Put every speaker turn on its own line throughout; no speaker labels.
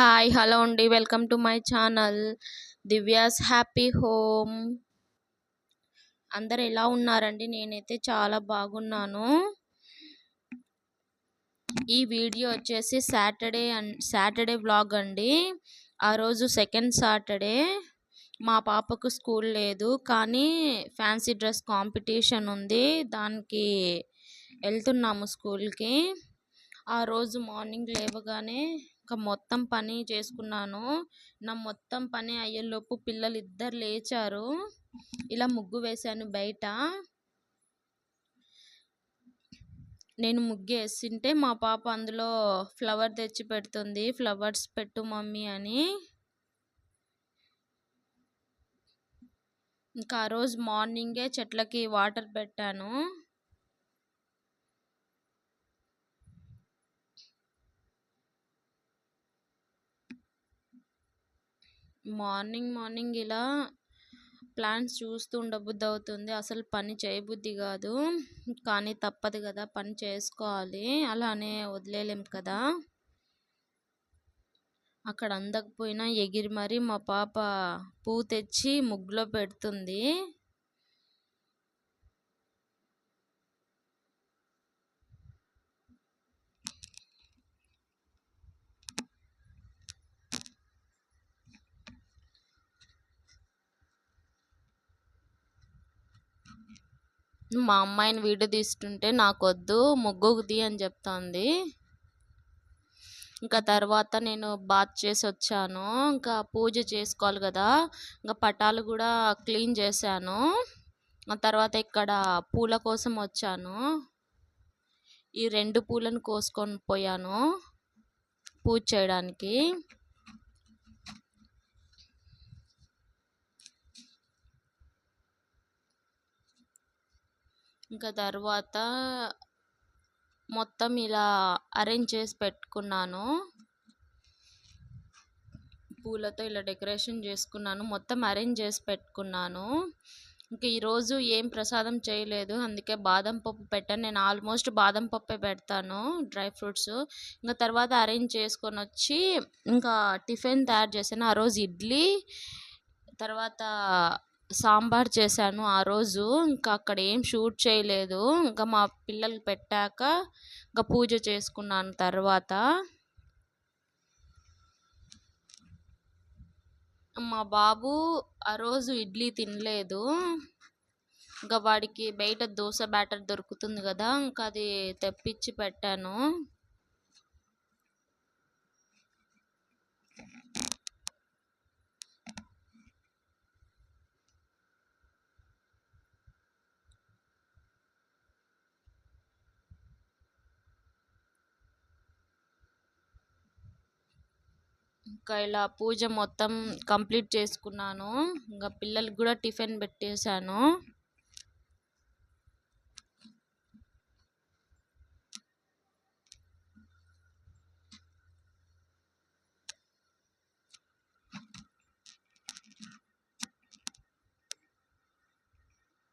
Hi hello అండి welcome to my channel Divya's happy home అందరు ఎలా ఉన్నారండి? నేనైతే చాలా బాగున్నాను. ఈ వీడియో వచ్చేసి సాటర్డే అండ్ సాటర్డే వ్లాగ్ అండి. ఆ రోజు సెకండ్ సాటర్డే మా పాపకు స్కూల్ లేదు. కానీ ఫ్యాన్సీ డ్రెస్ కాంపిటీషన్ ఉంది. దానికి వెళ్తున్నాము స్కూల్కి ఆ రోజు మార్నింగ్ లేవగానే ఇంకా మొత్తం పని చేసుకున్నాను. నా మొత్తం పని అయ్యేలోపు పిల్లలు ఇద్దరు లేచారు. ఇలా ముగ్గు వేశాను బయట. నేను ముగ్గు వేసింటే మా పాప అందులో ఫ్లవర్ తెచ్చి పెడుతుంది. ఫ్లవర్స్ పెట్టు మమ్మీ అని. ఇంకా ఆ రోజు మార్నింగే చెట్లకి వాటర్ పెట్టాను. మార్నింగ్ మార్నింగ్ ఇలా ప్లాన్స్ చూస్తూ ఉండబుద్ధి అవుతుంది అసలు పని చేయబుద్ధి కాదు. కానీ తప్పదు కదా పని చేసుకోవాలి. అలానే వదిలేలేం కదా. అక్కడ అందకపోయినా ఎగిరి మరి మా పాప పువ్వు తెచ్చి ముగ్గులో పెడుతుంది. మా అమ్మాయిని వీడియో తీస్తుంటే నాకొద్దు ముగ్గుది అని చెప్తోంది. ఇంకా తర్వాత నేను బాత్ చేసి వచ్చాను ఇంకా పూజ చేసుకోవాలి కదా. ఇంకా పటాలు కూడా క్లీన్ చేశాను. ఆ తర్వాత ఇక్కడ పూల కోసం వచ్చాను. ఈ రెండు పూలను కోసుకొని పోయాను పూజ చేయడానికి. ఇంకా తర్వాత మొత్తం ఇలా అరేంజ్ చేసి పెట్టుకున్నాను. పూలతో ఇలా డెకరేషన్ చేసుకున్నాను. మొత్తం అరేంజ్ చేసి పెట్టుకున్నాను. ఇంకా ఈరోజు ఏం ప్రసాదం చేయలేదు. అందుకే బాదం పప్పు పెట్టాను. నేను ఆల్మోస్ట్ బాదం పప్పే పెడతాను డ్రై ఫ్రూట్స్. ఇంకా తర్వాత అరేంజ్ చేసుకొని వచ్చి ఇంకా టిఫిన్ తయారు చేశాను. ఆ రోజు ఇడ్లీ తర్వాత సాంబార్ చేశాను ఆ రోజు. ఇంకా అక్కడ ఏం షూట్ చేయలేదు. ఇంకా మా పిల్లలు పెట్టాక ఇంకా పూజ చేసుకున్నాను తర్వాత. మా బాబు ఆ రోజు ఇడ్లీ తినలేదు. ఇంకా వాడికి బయట దోశ బ్యాటర్ దొరుకుతుంది కదా ఇంకా అది తెప్పించి పెట్టాను. ఇంకా ఇలా పూజ మొత్తం కంప్లీట్ చేసుకున్నాను. ఇంకా పిల్లలకి కూడా టిఫిన్ పెట్టేశాను.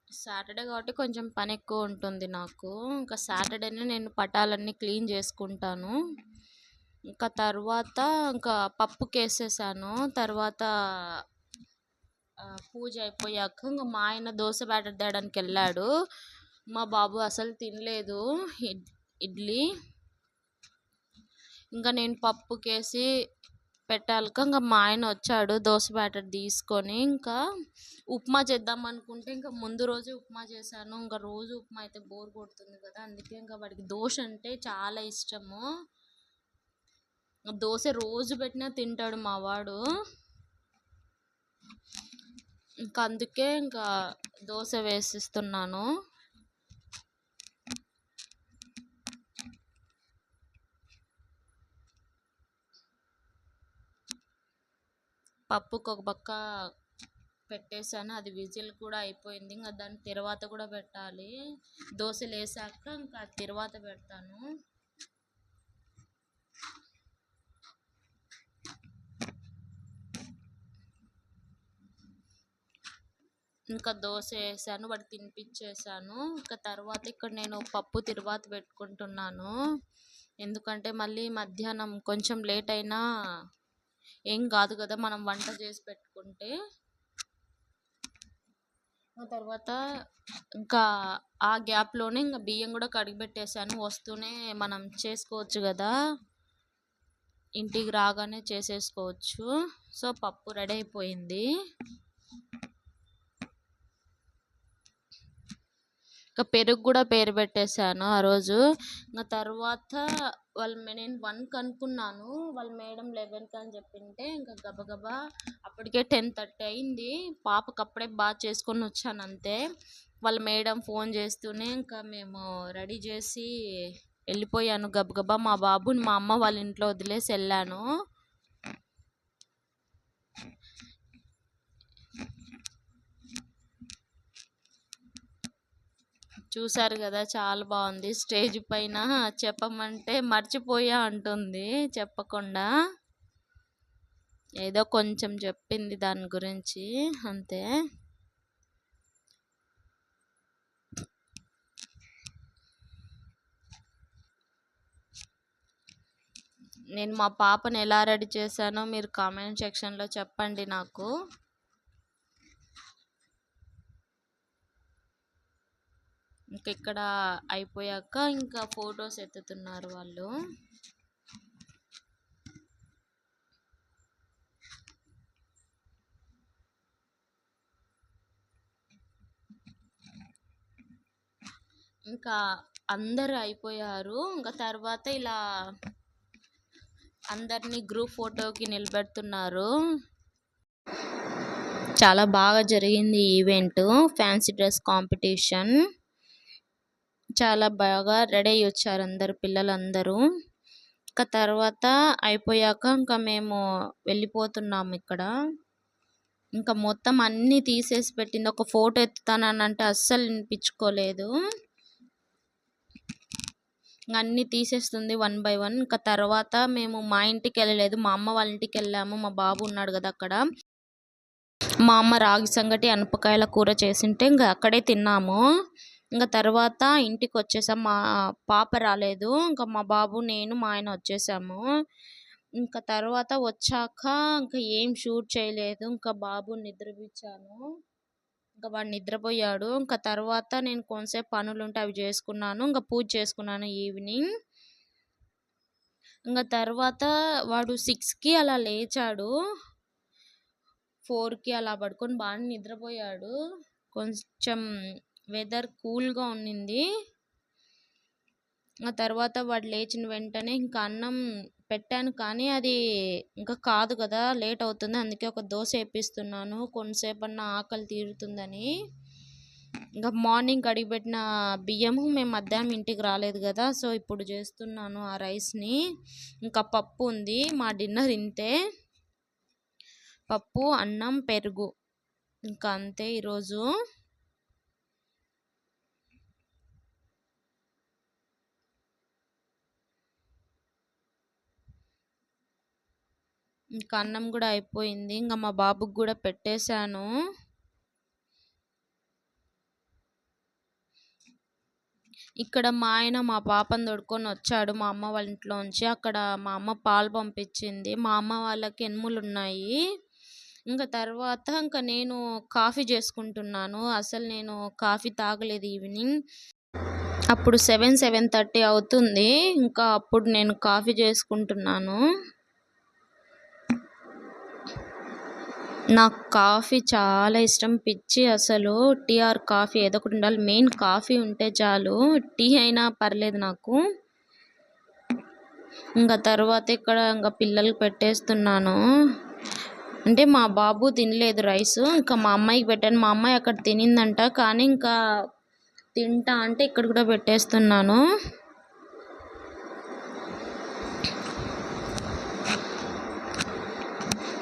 సాటర్డే కాబట్టి కొంచెం పని ఎక్కువ ఉంటుంది నాకు. ఇంకా సాటర్డేనే నేను పటాలన్నీ క్లీన్ చేసుకుంటాను. ఇంకా తర్వాత ఇంకా పప్పుకి వేసేసాను తర్వాత పూజ అయిపోయాక ఇంకా మా ఆయన దోశ బ్యాటర్ తేయడానికి వెళ్ళాడు. మా బాబు అసలు తినలేదు. ఇడ్లీ. ఇంకా నేను పప్పుకేసి పెట్టాలక ఇంకా మా ఆయన వచ్చాడు దోశ బ్యాటర్ తీసుకొని. ఇంకా ఉప్మా చేద్దాం అనుకుంటే ఇంకా ముందు రోజే ఉప్మా చేశాను. ఇంకా రోజు ఉప్మా అయితే బోర్ కొడుతుంది కదా అందుకే ఇంకా వాడికి దోశ అంటే చాలా ఇష్టము. దోశ రోజు పెట్టినా తింటాడు మా వాడు. ఇంకా అందుకే ఇంకా దోశ వేసిస్తున్నాను. పప్పుకు ఒక పక్క పెట్టేశాను. అది విజిల్ కూడా అయిపోయింది. ఇంకా దాని తర్వాత కూడా పెట్టాలి. దోశలు వేసాక ఇంకా తర్వాత పెడతాను. ఇంకా దోశ వేసాను వాడికి తినిపించేసాను. ఇంకా తర్వాత ఇక్కడ నేను పప్పు తిరువాత పెట్టుకుంటున్నాను. ఎందుకంటే మళ్ళీ మధ్యాహ్నం కొంచెం లేట్ అయినా ఏం కాదు కదా మనం వంట చేసి పెట్టుకుంటే. ఆ తర్వాత ఇంకా ఆ గ్యాప్లోనే ఇంకా బియ్యం కూడా కడిగి పెట్టేశాను వస్తూనే మనం చేసుకోవచ్చు కదా. ఇంటికి రాగానే చేసేసుకోవచ్చు. సో పప్పు రెడీ అయిపోయింది. ఇంకా పెరుగు కూడా పేరు పెట్టేశాను ఆ రోజు. ఇంకా తర్వాత వాళ్ళు నేను వన్కి అనుకున్నాను వాళ్ళు మేడం లెవెన్కి అని చెప్పింటే ఇంకా గబగబా అప్పటికే టెన్ థర్టీ అయింది. పాపకు అప్పుడే బాగా చేసుకొని వచ్చాను అంతే. వాళ్ళ మేడం ఫోన్ చేస్తూనే ఇంకా మేము రెడీ చేసి వెళ్ళిపోయాను గబగబా. మా బాబుని మా అమ్మ వాళ్ళ ఇంట్లో వదిలేసి వెళ్ళాను. చూసారు కదా చాలా బాగుంది. స్టేజ్ పైన చెప్పమంటే మర్చిపోయా అంటుంది చెప్పకుండా. ఏదో కొంచెం చెప్పింది దాని గురించి అంతే. నేను మా పాపను ఎలా రెడీ చేశానో మీరు కామెంట్ సెక్షన్లో చెప్పండి నాకు. ఇంకా ఇక్కడ అయిపోయాక ఇంకా ఫొటోస్ ఎత్తుతున్నారు వాళ్ళు. ఇంకా అందరు అయిపోయారు. ఇంకా తర్వాత ఇలా అందరినీ గ్రూప్ ఫోటోకి నిలబెడుతున్నారు. చాలా బాగా జరిగింది ఈవెంట్. Fancy dress competition. చాలా బాగా రెడీ అయ్యి వచ్చారు అందరు పిల్లలందరూ. ఇంకా తర్వాత అయిపోయాక ఇంకా మేము వెళ్ళిపోతున్నాము ఇక్కడ. ఇంకా మొత్తం అన్నీ తీసేసి పెట్టింది. ఒక ఫోటో ఎత్తుతానని అంటే అస్సలు వినిపించుకోలేదు. అన్నీ తీసేస్తుంది వన్ బై వన్. ఇంకా తర్వాత మేము మా ఇంటికి వెళ్ళలేదు. మా అమ్మ వాళ్ళ ఇంటికి వెళ్ళాము. మా బాబు ఉన్నాడు కదా అక్కడ. మా అమ్మ రాగి సంగటి అనపకాయల కూర చేసింటే ఇంకా అక్కడే తిన్నాము. ఇంకా తర్వాత ఇంటికి వచ్చేసాం మా పాప రాలేదు. ఇంకా మా బాబు నేను మా ఆయన వచ్చేసాము. ఇంకా తర్వాత వచ్చాక ఇంకా ఏం షూట్ చేయలేదు. ఇంకా బాబు నిద్రపించాను ఇంకా వాడు నిద్రపోయాడు. ఇంకా తర్వాత నేను కొంతసేపు పనులు ఉంటే అవి చేసుకున్నాను. ఇంకా పూజ చేసుకున్నాను ఈవినింగ్. ఇంకా తర్వాత వాడు సిక్స్కి అలా లేచాడు. ఫోర్కి అలా పడుకొని బాగా నిద్రపోయాడు. కొంచెం వెదర్ కూల్గా ఉన్నింది. ఆ తర్వాత వాడు లేచిన వెంటనే ఇంకా అన్నం పెట్టాను కానీ అది ఇంకా కాదు కదా లేట్ అవుతుంది. అందుకే ఒక దోశ వేపిస్తున్నాను. కొంతసేపు అన్న ఆకలి తీరుతుందని. ఇంకా మార్నింగ్ కడిగిపెట్టిన బియ్యము మేము మధ్యాహ్నం ఇంటికి రాలేదు కదా సో ఇప్పుడు చేస్తున్నాను ఆ రైస్ని. ఇంకా పప్పు ఉంది మా డిన్నర్ ఇంతే. పప్పు అన్నం పెరుగు. ఇంకా అంతే ఈరోజు. ఇంకా అన్నం కూడా అయిపోయింది. ఇంకా మా బాబుకి కూడా పెట్టేశాను. ఇక్కడ మా ఆయన మా పాపను తోడుకొని వచ్చాడు మా అమ్మ వాళ్ళ ఇంట్లోంచి. అక్కడ మా అమ్మ పాలు పంపించింది. మా అమ్మ వాళ్ళకి ఎనుములు ఉన్నాయి. ఇంకా తర్వాత ఇంకా నేను కాఫీ చేసుకుంటున్నాను. అసలు నేను కాఫీ తాగలేదు ఈవినింగ్. అప్పుడు సెవెన్ సెవెన్ థర్టీ అవుతుంది. ఇంకా అప్పుడు నేను కాఫీ చేసుకుంటున్నాను. నాకు కాఫీ చాలా ఇష్టం. పిచ్చి అసలు. టీ ఆర్ కాఫీ ఏదో ఒకటి ఉండాలి. మెయిన్ కాఫీ ఉంటే చాలు. టీ అయినా పర్లేదు నాకు. ఇంకా తర్వాత ఇక్కడ ఇంకా పిల్లలకి పెట్టేస్తున్నాను. అంటే మా బాబు తినలేదు రైస్. ఇంకా మా అమ్మాయికి పెట్టాను. మా అమ్మాయి అక్కడ తినిందంట. కానీ ఇంకా తింటా అంటే ఇక్కడ కూడా పెట్టేస్తున్నాను.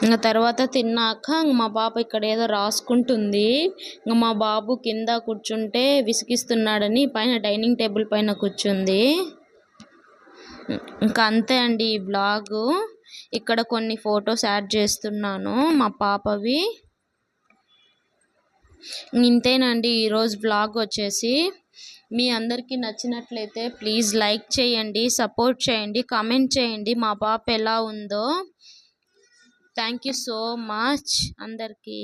ఇంకా తర్వాత తిన్నాక మా పాప ఇక్కడ ఏదో రాసుకుంటుంది. ఇంకా మా బాబు కింద కూర్చుంటే విసిగిస్తున్నాడని పైన డైనింగ్ టేబుల్ పైన కూర్చుంది. ఇంకా అంతే అండి ఈ బ్లాగు. ఇక్కడ కొన్ని ఫొటోస్ యాడ్ చేస్తున్నాను మా పాపవి. ఇంతేనండి ఈరోజు బ్లాగ్ వచ్చేసి. మీ అందరికీ నచ్చినట్లయితే ప్లీజ్ లైక్ చేయండి సపోర్ట్ చేయండి కామెంట్ చేయండి. మా పాప ఎలా ఉందో థ్యాంక్ యూ సో మచ్ అందరికీ.